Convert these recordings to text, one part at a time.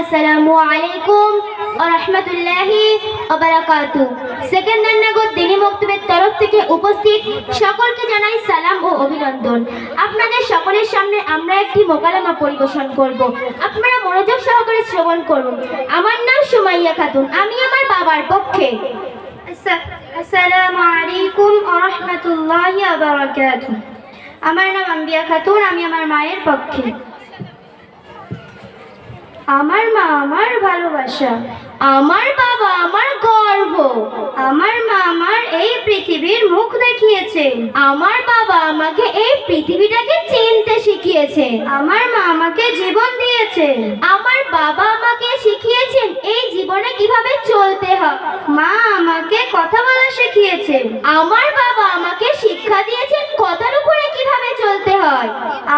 আসসালামু আলাইকুম রাহমাতুল্লাহি ওয়া বারাকাতু সেকেন্দারনগর দিনী মক্তবের তরফ থেকে উপস্থিত সকলকে জানাই সালাম ও অভিনন্দন। আপনাদের সকলের সামনে আমরা একটি মোকালামা পরিবেশন করব। আপনারা মনোযোগ সহকারে শ্রবণ করুন। আমার নাম সুমাইয়া খাতুন, আমি আমার বাবার পক্ষে। আসসালামু আলাইকুম রাহমাতুল্লাহি বারাকাতু আমার নাম আম্বিয়া খাতুন, আমি আমার মায়ের পক্ষে। আমার মা আমার ভালোবাসা, আমার বাবা আমার গর্ব, আমার মা আমার এই পৃথিবীর মুখ দেখিয়েছে, আমার বাবা আমাকে এই পৃথিবীটাকে চিনতে শিখিয়েছে, আমার মা আমাকে জীবন দিয়েছে, আমার বাবা আমাকে শিখিয়েছেন এই জীবনে কীভাবে চলতে হয়, মা আমাকে কথা বলা শিখিয়েছে, আমার বাবা আমাকে শিক্ষা দিয়েছেন কথার উপরে কীভাবে চলতে হয়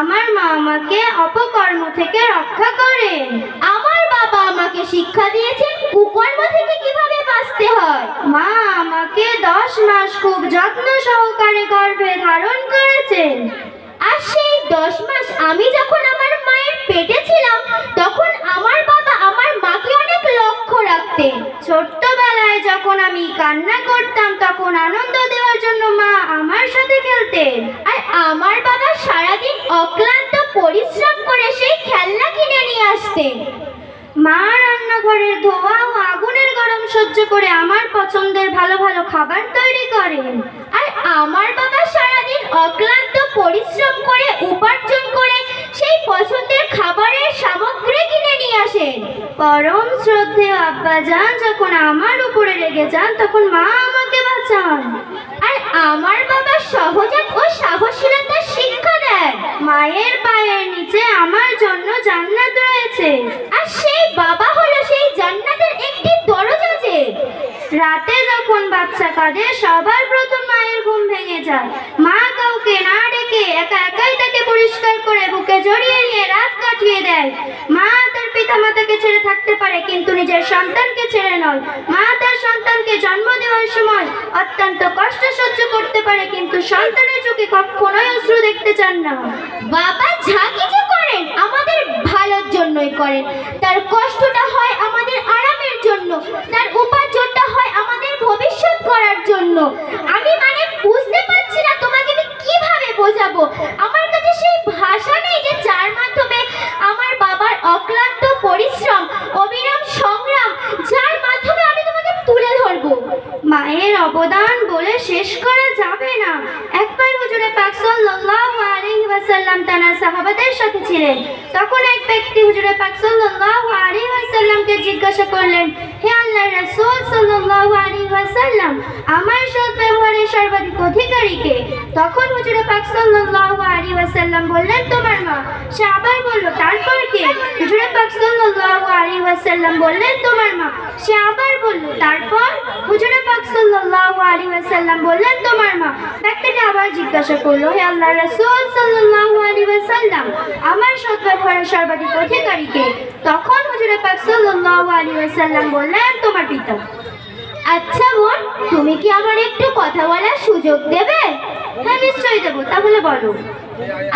আমার মা আমাকে অপকর্ম থেকে রক্ষা করেন। আমার বাবা আমাকে শিক্ষা দিয়েছেন কুকর্ম থেকে কীভাবে বাঁচতে হয়। মা আমাকে দশ মাস খুব যত্ন সহকারে গর্ভে ধারণ করেছেন। আর সেই দশ মাস আমি যখন আমার মায়ের পেটে ছিলাম, তখন আমার বাবা মাকে অনেক লক্ষ্য রাখতেন ছোট্টবেলায় যখন আমি কান্না করতাম তখন আনন্দ দেওয়ার জন্য মা আমার সাথে খেলতেন আর আমার বাবা সারাদিন অক্লান্ত পরিশ্রম করে সেই খেলনা কিনে নিয়ে আসতেন মা রান্নাঘরের ধোয়া ও আগুনের গরম সহ্য করে আমার পছন্দের ভালো ভালো খাবার তৈরি করেন। আর আমার বাবা সারাদিন অক্লান্ত পরিশ্রম করে উপার্জন করে সেই পছন্দের খাবারের সামগ্রী কিনে নিয়ে আসেন। পরম শ্রদ্ধেয় আব্বা যান, যখন আমার উপরে রেগে যান, তখন মা আমাকে বাঁচান। আর আমার বাবা সহজাত ও সাহসীলতার শিক্ষা দেন। মায়ের পায়ের নিচে আমার জন্য জান্নাত রয়েছে। আর সেই বাবা হলো সেই জান্নাতের একটি দরজা যে রাতে যখন বাচ্চা কাঁদে সবার প্রথম মায়ের ঘুম ভেঙে যায়। মা কাউকে না ডেকে একা একাই তাকে পরিষ্কার করে বুকে জড়িয়ে নিয়ে রাত কাটিয়ে দেয়। মা তার পিতামাতাকে ছেড়ে থাকতে পারে, কিন্তু নিজের সন্তানকে ছেড়ে নয়। মা তার সন্তানকে জন্ম দেওয়ার সময় অত্যন্ত কষ্ট সহ্য করতে পারে, কিন্তু সন্তানের চোখে কখনোই অশ্রু দেখতে চান না। বাবা যা কিছু করেন, আমাদের ভালোর জন্যই করেন। তার কষ্টটা হয় আমাদের আরামের জন্য তার উপার্জনটা হয় আমাদের ভবিষ্যৎ করার জন্য আমি মানে বুঝতে পারছি না তোমাকে আমি কীভাবে বোঝাবো আমার কাছে সেই ভাষা নেই যে যার মাধ্যমে আমার বাবার অক্লান্ত পরিশ্রম, অবিরাম সংগ্রাম, যার মাধ্যমে আমি তোমাকে তুলে ধরবো। মায়ের অবদান বলে শেষ করা যাবে না একবার হুজুরে পাক সাল্লাল্লাহু আলাইহি ওয়াসাল্লাম তার সাহাবাদের সাথে ছিলেন। তখন এক ব্যক্তি হুজুরে পাক সাল্লাল্লাহু আলাইহি ওয়াসাল্লামকে জিজ্ঞাসা করলেন, হে আল্লাহর রাসূল সাল্লাল্লাহু আলাইহি ওয়াসাল্লাম, আমার সৎ ব্যবহারের সর্বাধিক অধিকারীকে তখন হুজুরে পাক সাল্লাল্লাহু আলাইহি ওয়াসাল্লাম বললেন, তোমার মা। সে আবার বলল, তারপর কে? হুজুরে পাক সাল্লাল্লাহু আলাইহি ওয়াসাল্লাম বললেন, তোমার মা। সে আবার বলল, তারপর? হুজুরে পাক সাল্লাল্লাহু আলাইহি ওয়াসাল্লাম বললেন, তোমার মা। ব্যক্তিটা আবার জিজ্ঞাসা করল, হে আল্লাহ রাসূল সাল্লাল্লাহু আলাইহি ওয়াসাল্লাম আমার সৎ ব্যবহারের সর্বাধিক অধিকারীকে তখন হুজুরে পাক সাল্লাল্লাহু আলাইহি ওয়াসাল্লাম বললেন, তোমার পিতা। আচ্ছা বোন, তুমি কি আমার একটু কথা বলার সুযোগ দেবে? হ্যাঁ নিশ্চয়ই দেবো, তাহলে বলো।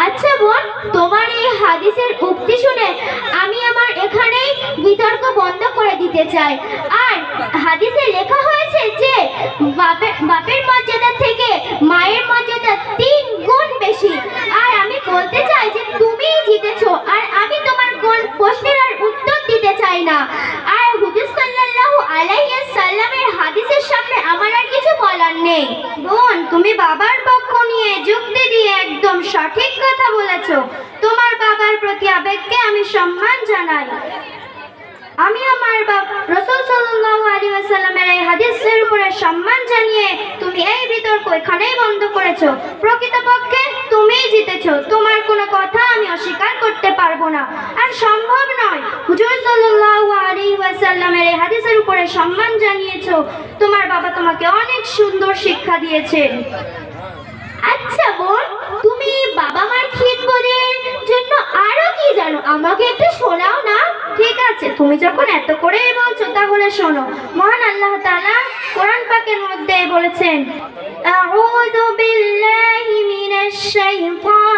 আচ্ছা বোন, তোমার এই হাদিসের উক্তি শুনে আমি আমার এখানেই বিতর্ক বন্ধ করে দিতে চাই। আর হাদিসে লেখা হয়েছে যে বাপের বাপের মর্যাদা থেকে মায়ের মর্যাদা তিন গুণ বেশি। বলতে চাই যে তুমিই জিতেছো আর আমি তোমার কোন প্রশ্নের আর উত্তর দিতে চাই না। আর হুজুর সাল্লাল্লাহু আলাইহি সাল্লামের হাদিসের সামনে আমার আর কিছু বলার নেই। বোন, তুমি বাবার পক্ষ নিয়ে যুক্তি দিয়ে একদম সঠিক কথা বলেছ। তোমার বাবার প্রতি আবেগকে আমি সম্মান জানাই। আমি আমার রসুল সাল্লাল্লাহু আলাইহি ওয়াসাল্লামের এই হাদিসের উপরে সম্মান জানিয়ে তুমি এই বিতর্ক এখানেই বন্ধ করেছ। প্রকৃতপক্ষে তুমিই জিতেছো। আমি অস্বীকার করতে পারব না। আর সম্ভব নয়। হুজুর সাল্লাল্লাহু আলাইহি ওয়াসাল্লামের এই হাদিসের উপরে সম্মান জানিয়েছো। তোমার বাবা তোমাকে অনেক সুন্দর শিক্ষা দিয়েছে। আচ্ছা বোন, তুমি বাবা মার খিদমতের জন্য আরও কি জানো? আমাকে একটু শোনাও না। ঠিক আছে, তুমি যখন এত করেই বলছো তাহলে শোনো। মহান আল্লাহ তাআলা কোরআন পাকের মধ্যে বলেছেন, আউযু বিল্লাহি মিনাশ শাইতানির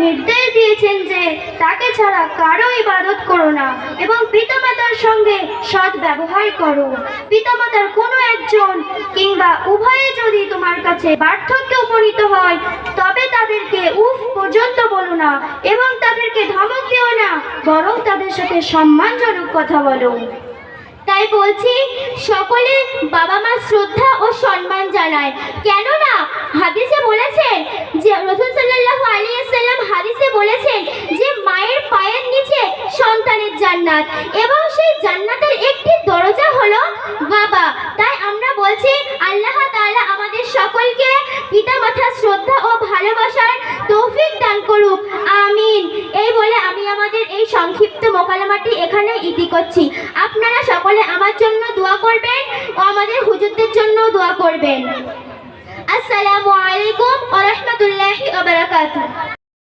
নির্দেশ দিয়েছেন যে তাকে ছাড়া কারও ইবাদত করো না এবং পিতামাতার সঙ্গে সৎ ব্যবহার করো। পিতামাতার কোনো একজন কিংবা উভয়ে যদি তোমার কাছে পার্থক্যে উপনীত হয়, তবে তাদেরকে উফ পর্যন্ত বলো না এবং তাদেরকে ধমক দিও না, বরং তাদের সাথে সম্মানজনক কথা বলো। তাই বলছি সকলে বাবা মা শ্রদ্ধা ও সম্মান জানায়। কেননা হাদিসে বলেছেন যে, রসুল সাল্লাল্লাহু আলাইহি সাল্লাম হাদিসে বলেছেন যে, মায়ের পায়ের নিচে সন্তানের জান্নাত এবং সেই জান্নাতের একটি দরজা হলো বাবা। তাই আমরা বলছি, আল্লাহ তাআলা আমাদের সকলকে পিতামাতার শ্রদ্ধা ও ভালোবাসার তৌফিক দান করুক। আমিন। এই বলে আমি আমাদের এই সংক্ষিপ্ত মোকালামাটি এখানে ইতি করছি। আপনারা সকলে আমার জন্য দোয়া করবেন ও আমাদের হুজুরদের জন্য দোয়া করবেন। আসসালামু আলাইকুম ওয়া বারাকাতুহু।